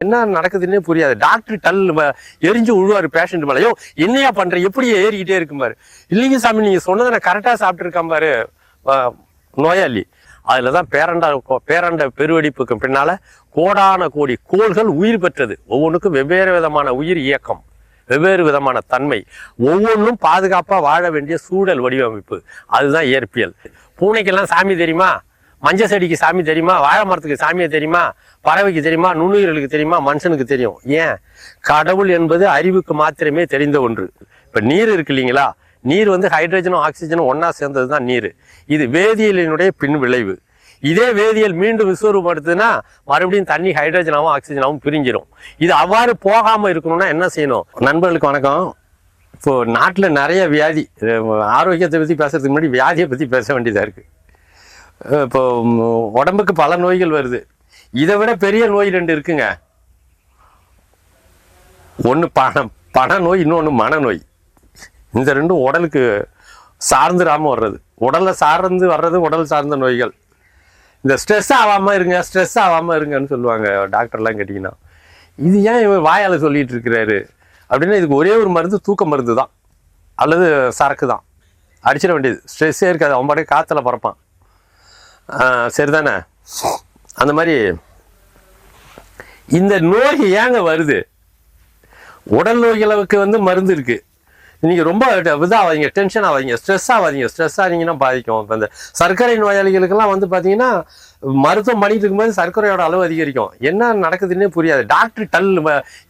என்ன நடக்குதுன்னே புரியாது. டாக்டர் டல் எரிஞ்சு விழுவாரு பேஷண்ட் மேல. யோ என்னையா பண்ற? எப்படி ஏறிக்கிட்டே இருக்கும் பாரு. இல்லைங்க சாமி நீங்க சொன்னதை நான் கரெக்டா சாப்பிட்டு பாரு. அஹ், நோயாளி. அதுலதான் பேரண்டா பேரண்ட பெருவெடிப்புக்கு பின்னால கோடான கோடி கோள்கள் உயிர் பெற்றது. ஒவ்வொன்றுக்கும் வெவ்வேறு விதமான உயிர் இயக்கம் வெவ்வேறு விதமான தன்மை. ஒவ்வொன்றும் பாதுகாப்பா வாழ வேண்டிய சூழல் வடிவமைப்பு. அதுதான் இயற்பியல். பூனைக்கெல்லாம் சாமி தெரியுமா? மஞ்ச செடிக்கு சாமி தெரியுமா? வாழை மரத்துக்கு சாமியை தெரியுமா? பறவைக்கு தெரியுமா? நுண்ணுயிர்களுக்கு தெரியுமா? மனுஷனுக்கு தெரியும். ஏன்? கடவுள் என்பது அறிவுக்கு மாத்திரமே தெரிந்த ஒன்று. இப்போ நீர் இருக்கு இல்லைங்களா? நீர் வந்து ஹைட்ரஜனும் ஆக்சிஜனும் ஒன்றா சேர்ந்தது தான் நீர். இது வேதியியலினுடைய பின் விளைவு இதே வேதியியல் மீண்டும் விஸ்வரூபடுத்துனா மறுபடியும் தண்ணி ஹைட்ரஜனாகவும் ஆக்சிஜனாகவும் பிரிஞ்சிடும் இது அவ்வாறு போகாமல் இருக்கணும்னா என்ன செய்யணும்? நண்பர்களுக்கு வணக்கம். இப்போ நாட்டில் நிறைய வியாதி ஆரோக்கியத்தை பற்றி பேசுறதுக்கு முன்னாடி வியாதியை பற்றி பேச வேண்டியதாக இருக்குது இப்போ உடம்புக்கு பல நோய்கள் வருது. இதை விட பெரிய நோய் ரெண்டு இருக்குங்க. ஒன்று பணம் பண நோய் இன்னொன்று மனநோய். இந்த ரெண்டும் உடலுக்கு சார்ந்துடாமல் வர்றது. உடலை சார்ந்து வர்றது உடல் சார்ந்த நோய்கள். இந்த ஸ்ட்ரெஸ் ஆகாமல் இருங்க ஸ்ட்ரெஸ் ஆகாமல் இருங்கன்னு சொல்லுவாங்க டாக்டர்லாம் கேட்டிங்கன்னா. இது ஏன் இவன் வாயால் சொல்லிட்டு இருக்கிறாரு? அப்படின்னா இதுக்கு ஒரே ஒரு மருந்து தூக்க மருந்து தான் அல்லது சரக்கு தான் அடிச்சிட வேண்டியது. ஸ்ட்ரெஸ்ஸே இருக்காது. அவன் பாட்டுக்கு காற்றுல பறப்பான். சரிதானே? அந்த மாதிரி இந்த நோய் ஏங்க வருது? உடல் நோய்களுக்கு வந்து மருந்து இருக்குது நீங்கள் ரொம்ப இதாகாதீங்க டென்ஷன் ஆகாதீங்க ஸ்ட்ரெஸ் ஆகாதீங்க ஸ்ட்ரெஸ் ஆனீங்கன்னா பாதிக்கும். இப்போ இந்த சர்க்கரை நோயாளிகளுக்கெல்லாம் வந்து பார்த்தீங்கன்னா மருத்துவம் பண்ணிட்டு இருக்கும்போது சர்க்கரையோட அளவு அதிகரிக்கும். என்ன நடக்குதுன்னே புரியாது. டாக்டர் டல்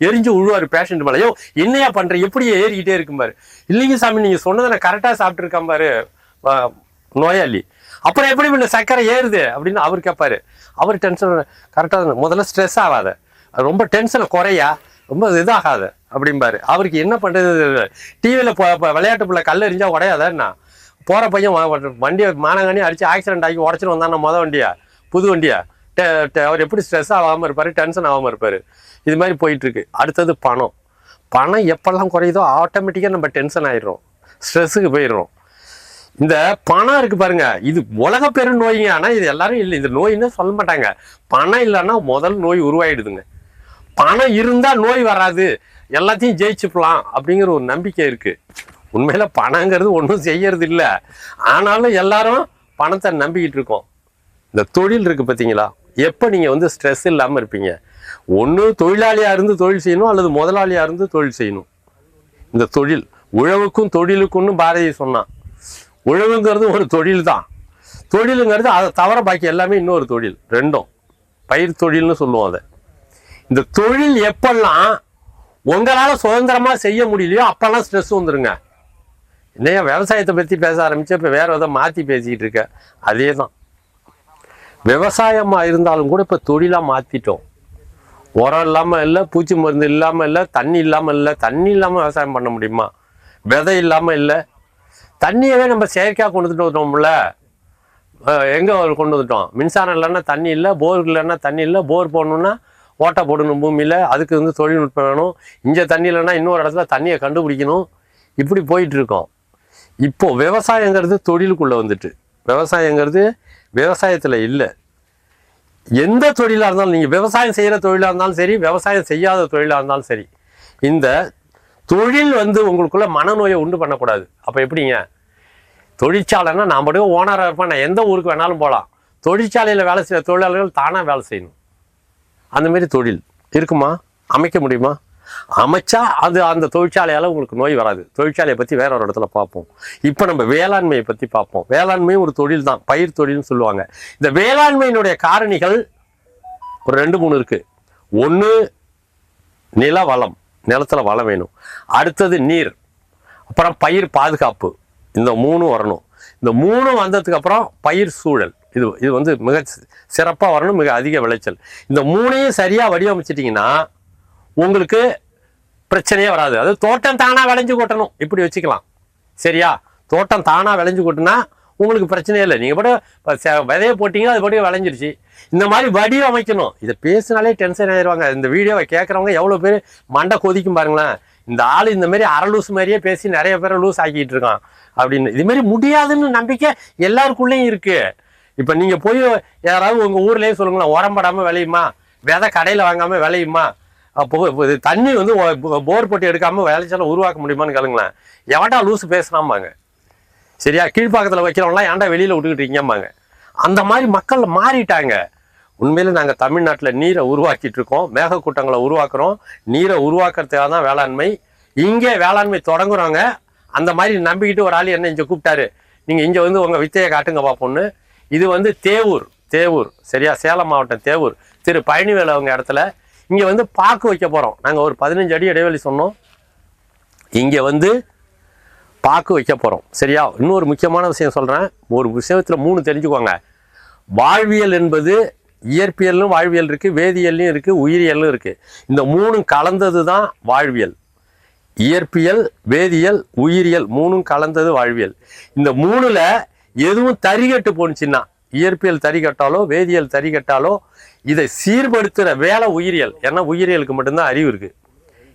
எரிஞ்சு உழுவார் பேஷண்ட் மேலே. யோ என்னையா பண்ணுறேன் எப்படி ஏறிக்கிட்டே இருக்கும் பாரு. இல்லைங்க சாமி நீங்கள் சொன்னதை நான் கரெக்டாக சாப்பிட்ருக்கேன் பாரு. நோயாளி. அப்புறம் எப்படி இந்த சர்க்கரை ஏறுது அப்படின்னு அவர் கேட்பாரு அவர் டென்ஷன் கரெக்டாக முதல்ல ஸ்ட்ரெஸ் ஆகாத. ரொம்ப டென்ஷனை குறையா ரொம்ப இதாகாத அப்படிம்பாரு. அவருக்கு என்ன பண்ணுறது டிவியில் விளையாட்டு பிள்ளை கல் எறிஞ்சா உடையாதா போகிற பையன் வண்டியை மானங்கானி அடித்து ஆக்சிடென்ட் ஆகி உடச்சிட்டு வந்தானா மொதல் வண்டியா? புது வண்டியா? டெ- அவர் எப்படி ஸ்ட்ரெஸ் ஆகாமல் இருப்பார்? டென்ஷன் ஆகாம இருப்பார். இது மாதிரி போயிட்டுருக்கு. அடுத்தது பணம். பணம் எப்பெல்லாம் குறையுதோ ஆட்டோமேட்டிக்காக நம்ம டென்ஷன் ஆயிடுறோம். ஸ்ட்ரெஸ்ஸுக்கு போயிடுறோம். இந்த பணம் இருக்கு பாருங்க. இது உலக பெரும் நோய்ங்க. ஆனா இது எல்லாரும் இல்லை. இந்த நோயின்னு சொல்ல மாட்டாங்க. பணம் இல்லைன்னா முதல் நோய் உருவாயிடுதுங்க. பணம் இருந்தா நோய் வராது. எல்லாத்தையும் ஜெயிச்சுக்கலாம் அப்படிங்கிற ஒரு நம்பிக்கை இருக்கு. உண்மையில பணங்கிறது ஒன்றும் செய்யறது இல்லை ஆனாலும் எல்லாரும் பணத்தை நம்பிக்கிட்டு இருக்கோம். இந்த தொழில் இருக்கு பார்த்தீங்களா எப்போ நீங்கள் வந்து ஸ்ட்ரெஸ் இல்லாமல் இருப்பீங்க? ஒன்று தொழிலாளியாக இருந்து தொழில் செய்யணும் அல்லது முதலாளியாக இருந்து தொழில் செய்யணும். இந்த தொழில் உழவுக்கும் தொழிலுக்கும்னு பாரதி சொன்னான். உழவுங்கிறது ஒரு தொழில் தான் தொழிலுங்கிறது அதை தவிர பாக்கி எல்லாமே இன்னொரு தொழில் ரெண்டும். பயிர் தொழில்னு சொல்லுவோம் அதை. இந்த தொழில் எப்பெல்லாம் உங்களால் சுதந்திரமாக செய்ய முடியலையோ அப்போல்லாம் ஸ்ட்ரெஸ் வந்துருங்க. இல்லையா விவசாயத்தை பற்றி பேச ஆரம்பிச்சு இப்போ வேறு எதை மாற்றி பேசிக்கிட்டு இருக்க. அதே தான் விவசாயமாக இருந்தாலும் கூட இப்போ தொழிலாக மாற்றிட்டோம் உரம் இல்லாமல் இல்லை பூச்சி மருந்து இல்லாமல் இல்லை தண்ணி இல்லாமல் இல்லை தண்ணி இல்லாமல் விவசாயம் பண்ண முடியுமா? விதை இல்லாமல் இல்லை தண்ணியவே நம்ம செயற்கையாக கொண்டு வந்துட்டு வந்துட்டோம்ல. எங்கே கொண்டு வந்துட்டோம்? மின்சாரம் இல்லைன்னா தண்ணி இல்லை போர் இல்லைன்னா தண்ணி இல்லை போர் போடணுன்னா ஓட்டை போடணும் பூமியில் அதுக்கு வந்து தொழில்நுட்பம் வேணும். இங்கே தண்ணி இல்லைன்னா இன்னொரு இடத்துல தண்ணியை கண்டுபிடிக்கணும். இப்படி போயிட்டுருக்கோம் இப்போது இப்போ விவசாயங்கிறது தொழிலுக்குள்ளே வந்துட்டு விவசாயங்கிறது விவசாயத்தில் இல்லை. எந்த தொழிலாக இருந்தாலும் நீங்கள் விவசாயம் செய்கிற தொழிலாக இருந்தாலும் சரி விவசாயம் செய்யாத தொழிலாக இருந்தாலும் சரி இந்த தொழில் வந்து உங்களுக்குள்ள மனநோயை உண்டு பண்ணக்கூடாது. அப்போ எப்படிங்க? தொழிற்சாலைன்னா நான் மட்டும் ஓனராக இருப்பேன். நான் எந்த ஊருக்கு வேணாலும் போகலாம் தொழிற்சாலையில் வேலை செய்கிற தொழிலாளர்கள் தானாக வேலை செய்யணும். அந்தமாரி தொழில் இருக்குமா? அமைக்க முடியுமா? அமைச்சா அது அந்த தொழிற்சாலையால் உங்களுக்கு நோய் வராது. தொழிற்சாலையை பற்றி வேற ஒரு இடத்துல பார்ப்போம். இப்போ நம்ம வேளாண்மையை பற்றி பார்ப்போம். வேளாண்மையும் ஒரு தொழில் தான். பயிர் தொழில்னு சொல்லுவாங்க. இந்த வேளாண்மையினுடைய காரணிகள் ஒரு ரெண்டு மூணு இருக்குது ஒன்று நில வளம் நிலத்துல வளம் வேணும். அடுத்தது நீர். அப்புறம் பயிர் பாதுகாப்பு. இந்த மூணும் வரணும். இந்த மூணும் வந்ததுக்கு அப்புறம் பயிர் சூழல். இது இது வந்து மிக சிறப்பாக வரணும் மிக அதிக விளைச்சல். இந்த மூணையும் சரியாக வடிவமைச்சிட்டிங்கன்னா உங்களுக்கு பிரச்சனையே வராது. அது தோட்டம் தானாக விளைஞ்சு கொட்டணும். இப்படி வச்சுக்கலாம். சரியா? தோட்டம் தானாக விளைஞ்சு கொட்டினா உங்களுக்கு பிரச்சனையே இல்லை. நீங்கள் பாட்டு விதையை செ- விதைய அது பாட்டுக்கு விளைஞ்சிருச்சு. இந்த மாதிரி வடிவமைக்கணும். இதை பேசினாலே டென்ஷன் ஆயிடுவாங்க இந்த வீடியோவை கேட்குறவங்க எவ்வளோ பேர் மண்டை கொதிக்கும் பாருங்களேன். இந்த ஆள் இந்த மாதிரி அரை லூஸ் மாதிரியே பேசி நிறைய பேரை லூஸ் ஆக்கிட்டு இருக்கான். அப்படின்னு. இது மாதிரி முடியாதுன்னு நம்பிக்கை எல்லாருக்குள்ளேயும் இருக்கு. இப்போ நீங்கள் போய் யாராவது உங்கள் ஊர்லேயே சொல்லுங்களேன் உரம்படாமல் விளையுமா? விதை கடையில் வாங்காமல் விளையுமா? அப்போ தண்ணி வந்து போர் போட்டு எடுக்காமல் விளைச்சலை உருவாக்க முடியுமான்னு கேளுங்களேன். எவன்டா லூஸ் பேசுனாம்பாங்க. சரியா? கீழ்ப்பாக்கத்தில் வைக்கிறவங்களாம் ஏன்டா வெளியில் விட்டுக்கிட்டு இருக்கீங்கம்பாங்க. அந்த மாதிரி மக்கள் மாறிட்டாங்க. உண்மையில நாங்கள் தமிழ்நாட்டில் நீரை உருவாக்கிட்டு இருக்கோம். மேகக்கூட்டங்களை உருவாக்குறோம். நீரை உருவாக்குறதுக்காக தான் வேளாண்மை. இங்கே வேளாண்மை தொடங்குறவங்க அந்த மாதிரி நம்பிக்கிட்டு ஒரு ஆள் என்ன இங்கே கூப்பிட்டாரு. நீங்கள் இங்கே வந்து உங்கள் வித்தையை காட்டுங்க பார்ப்போம்னு இது வந்து தேவூர் தேவூர். சரியா? சேலம் மாவட்டம் தேவூர். திரு பழனிவேல் அவங்க இடத்துல. இங்கே வந்து பாக்கு வைக்க போகிறோம் நாங்கள் ஒரு பதினஞ்சு அடி இடைவெளி சொன்னோம். இங்கே வந்து பாக்கு வைக்க போகிறோம் சரியா? இன்னொரு முக்கியமான விஷயம் சொல்கிறேன் ஒரு விஷயத்தில் மூணு தெரிஞ்சுக்கோங்க. வாழ்வியல் என்பது இயற்பியலும் வாழ்வியல் இருக்குது வேதியியல்லையும் இருக்குது உயிரியலும் இருக்குது இந்த மூணும் கலந்தது தான் வாழ்வியல். இயற்பியல் வேதியியல் உயிரியல் மூணும் கலந்தது வாழ்வியல். இந்த மூணில் எதுவும் தறிகட்டு போணுச்சுன்னா இயற்பியல் தறிகட்டாலோ வேதியியல் தறிகட்டாலோ இதை சீர்படுத்துகிற வேலை உயிரியல். ஏன்னா உயிரியலுக்கு மட்டும்தான் அறிவு இருக்குது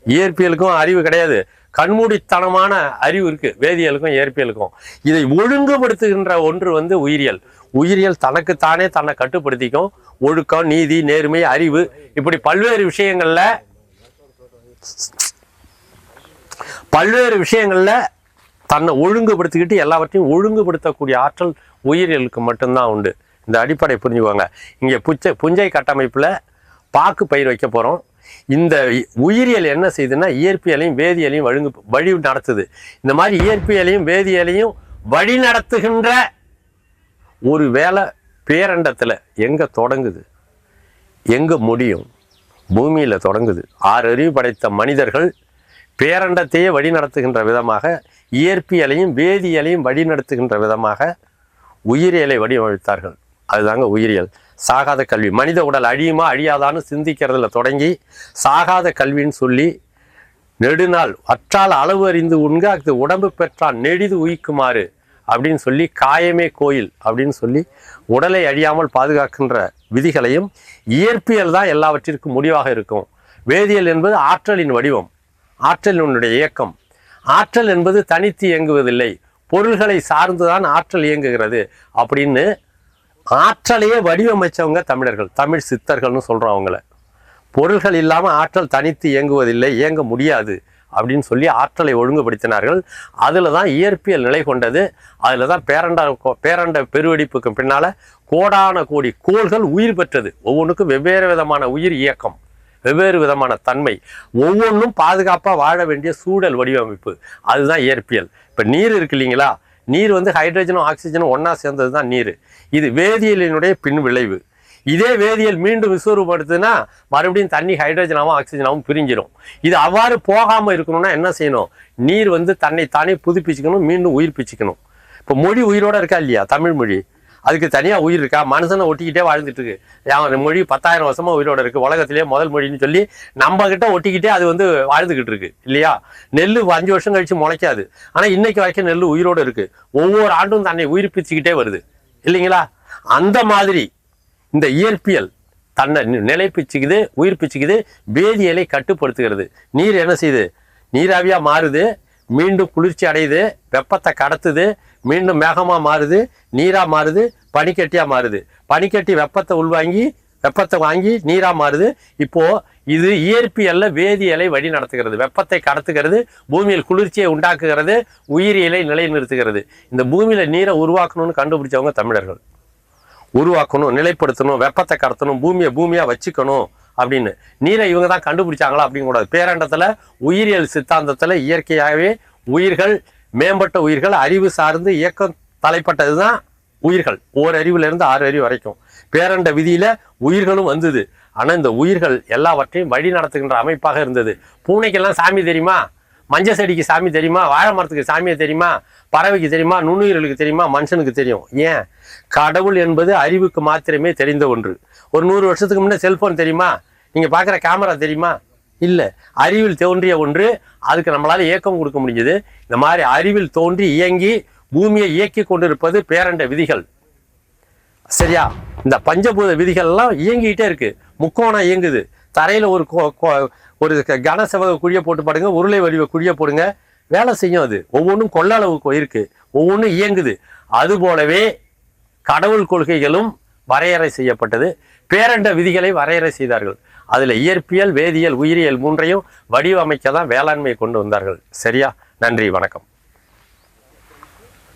இயற்பியலுக்கும் அறிவு கிடையாது. கண்மூடித்தனமான அறிவு இருக்குது வேதியியலுக்கும் இயற்பியலுக்கும். இதை ஒழுங்குபடுத்துகின்ற ஒன்று வந்து உயிரியல். உயிரியல் தனக்குத்தானே தன்னை கட்டுப்படுத்திக்கும். ஒழுக்கம் நீதி நேர்மை அறிவு இப்படி பல்வேறு விஷயங்களில் பல்வேறு விஷயங்களில் தன்னை ஒழுங்குபடுத்திக்கிட்டு எல்லாவற்றையும் ஒழுங்குபடுத்தக்கூடிய ஆற்றல் உயிரியலுக்கு மட்டும்தான் உண்டு. இந்த அடிப்படை புரிஞ்சுக்கோங்க. இங்கே புச்சை புஞ்சை கட்டமைப்பில் பாக்கு பயிர் வைக்க போகிறோம் இந்த உயிரியல் என்ன செய்யுதுன்னா இயற்பியலையும் வேதியியலையும் வழுங்கு வழி நடத்துது. இந்த மாதிரி இயற்பியலையும் வேதியியலையும் வழி நடத்துகின்ற ஒரு வேலை பேரண்டத்தில் எங்கே தொடங்குது? எங்கே முடியும்? பூமியில் தொடங்குது. ஆறு அறிவு படைத்த மனிதர்கள் பேரண்டத்தையே வழிநடத்துகின்ற விதமாக இயற்பியலையும் வேதியியலையும் வழிநடத்துகின்ற விதமாக உயிரியலை வடிவமைத்தார்கள். அதுதாங்க உயிரியல். சாகாத கல்வி. மனித உடல் அழியுமா அழியாதான்னு சிந்திக்கிறதுல தொடங்கி சாகாத கல்வின்னு சொல்லி நெடுநாள் அற்றால் அளவு அறிந்து உண்க அது உடம்பு பெற்றால் நெடிது உயிக்குமாறு அப்படின்னு சொல்லி காயமே கோயில் அப்படின்னு சொல்லி உடலை அழியாமல் பாதுகாக்கின்ற விதிகளையும் இயற்பியல் தான் எல்லாவற்றிற்கும் முடிவாக இருக்கும். வேதியியல் என்பது ஆற்றலின் வடிவம் ஆற்றலினுடைய இயக்கம். ஆற்றல் என்பது தனித்து இயங்குவதில்லை பொருள்களை சார்ந்துதான் ஆற்றல் இயங்குகிறது அப்படின்னு ஆற்றலையே வடிவமைச்சவங்க தமிழர்கள் தமிழ் சித்தர்கள்னு சொல்கிறோம் அவங்கள. பொருள்கள் இல்லாமல் ஆற்றல் தனித்து இயங்குவதில்லை இயங்க முடியாது அப்படின்னு சொல்லி ஆற்றலை ஒழுங்குபடுத்தினார்கள். அதில் தான் இயற்பியல் நிலை கொண்டது. அதில் தான் பேரண்ட பேரண்ட பெருவெடிப்புக்கு பின்னால் கோடான கோடி கோள்கள் உயிர் பெற்றது. ஒவ்வொன்றுக்கும் வெவ்வேறு விதமான உயிர் இயக்கம் வெவ்வேறு விதமான தன்மை. ஒவ்வொன்றும் பாதுகாப்பாக வாழ வேண்டிய சூழல் வடிவமைப்பு. அதுதான் இயற்பியல். இப்போ நீர் இருக்கு இல்லைங்களா? நீர் வந்து ஹைட்ரஜனும் ஆக்சிஜனும் ஒன்றா சேர்ந்தது தான் நீர். இது வேதியியலினுடைய பின் விளைவு இதே வேதியியல் மீண்டும் விஸ்வரூபடுத்துனா மறுபடியும் தண்ணி ஹைட்ரஜனாகவும் ஆக்சிஜனாகவும் பிரிஞ்சிடும் இது அவ்வாறு போகாமல் இருக்கணும்னா என்ன செய்யணும்? நீர் வந்து தன்னை தானே புதுப்பிச்சுக்கணும் மீண்டும் உயிர்ப்பிச்சுக்கணும். இப்போ மொழி உயிரோடு இருக்கா இல்லையா? தமிழ் மொழி. அதுக்கு தனியாக உயிர் இருக்கா? மனுஷனை ஒட்டிக்கிட்டே வாழ்ந்துட்டு இருக்கு அவன் மொழி பத்தாயிரம் வருஷமா உயிரோட இருக்கு. உலகத்திலேயே முதல் மொழின்னு சொல்லி நம்ம கிட்ட ஒட்டிக்கிட்டே அது வந்து வாழ்ந்துகிட்டு இருக்கு. இல்லையா? நெல் அஞ்சு வருஷம் கழிச்சு முளைக்காது. ஆனால் இன்னைக்கு வரைக்கும் நெல் உயிரோடு இருக்கு. ஒவ்வொரு ஆண்டும் தன்னை உயிர்ப்பிச்சுக்கிட்டே வருது. இல்லைங்களா? அந்த மாதிரி இந்த இயற்பியல் தன்னை நி- நிலைப்பிச்சுக்குது உயிர்ப்பிச்சுக்குது வேதியியலை கட்டுப்படுத்துகிறது. நீர் என்ன செய்யுது? நீராவியா மாறுது. மீண்டும் குளிர்ச்சி அடையுது. வெப்பத்தை கடத்துது. மீண்டும் மேகமாக மாறுது நீராக மாறுது பனிக்கட்டியாக மாறுது. பனிக்கட்டி வெப்பத்தை உள்வாங்கி வெப்பத்தை வாங்கி நீராக மாறுது. இப்போது இது இயற்பியல்ல வேதியியலை வழி நடத்துகிறது. வெப்பத்தை கடத்துகிறது பூமியில் குளிர்ச்சியை உண்டாக்குகிறது உயிரியலை நிலைநிறுத்துகிறது. இந்த பூமியில் நீரை உருவாக்கணும்னு கண்டுபிடிச்சவங்க தமிழர்கள். உருவாக்கணும் நிலைப்படுத்தணும் வெப்பத்தை கடத்தணும் பூமியை பூமியாக வச்சுக்கணும் அப்படின்னு. நீரை இவங்க தான் கண்டுபிடிச்சாங்களா அப்படின்னு கூடாது. பேரண்டத்தில் உயிரியல் சித்தாந்தத்தில் இயற்கையாகவே உயிர்கள் மேம்பட்ட உயிர்கள் அறிவு சார்ந்து இயக்கம் தலைப்பட்டது தான் உயிர்கள். ஓர் அறிவுலேருந்து ஆறு அறிவு வரைக்கும். பேரண்ட விதியில உயிர்களும் வந்தது. ஆனால் இந்த உயிர்கள் எல்லாவற்றையும் வழி நடத்துகின்ற அமைப்பாக இருந்தது. பூனைக்கெல்லாம் சாமி தெரியுமா? மஞ்ச செடிக்கு சாமி தெரியுமா? வாழை மரத்துக்கு சாமியை தெரியுமா? பறவைக்கு தெரியுமா? நுண்ணுயிர்களுக்கு தெரியுமா? மனுஷனுக்கு தெரியும். ஏன்? கடவுள் என்பது அறிவுக்கு மாத்திரமே தெரிந்த ஒன்று. ஒரு நூறு வருஷத்துக்கு முன்னே செல்ஃபோன் தெரியுமா? நீங்கள் பார்க்குற கேமரா தெரியுமா? இல்லை அறிவில் தோன்றிய ஒன்று அதுக்கு நம்மளால இயக்கம் கொடுக்க முடிஞ்சது. இந்த மாதிரி அறிவில் தோன்றி இயங்கி பூமியை இயக்கி கொண்டிருப்பது பேரண்ட விதிகள். சரியா? இந்த பஞ்சபூத விதிகள்லாம் இயங்கிக்கிட்டே இருக்கு. முக்கோணம் இயங்குது. தரையில ஒரு ஒரு க- கனசெவக குழியை போட்டு பாடுங்க உருளை வடிவ குழியை போடுங்க. வேலை செய்யும் அது. ஒவ்வொன்றும் கொள்ள அளவுக்கு இருக்கு. ஒவ்வொன்றும் இயங்குது. அது போலவே கடவுள் கொள்கைகளும் வரையறை செய்யப்பட்டது. பேரண்ட விதிகளை வரையறை செய்தார்கள். அதில் இயற்பியல் வேதியியல் உயிரியல் மூன்றையும் வடிவமைக்க தான் வேளாண்மையை கொண்டு வந்தார்கள். சரியா? நன்றி வணக்கம்.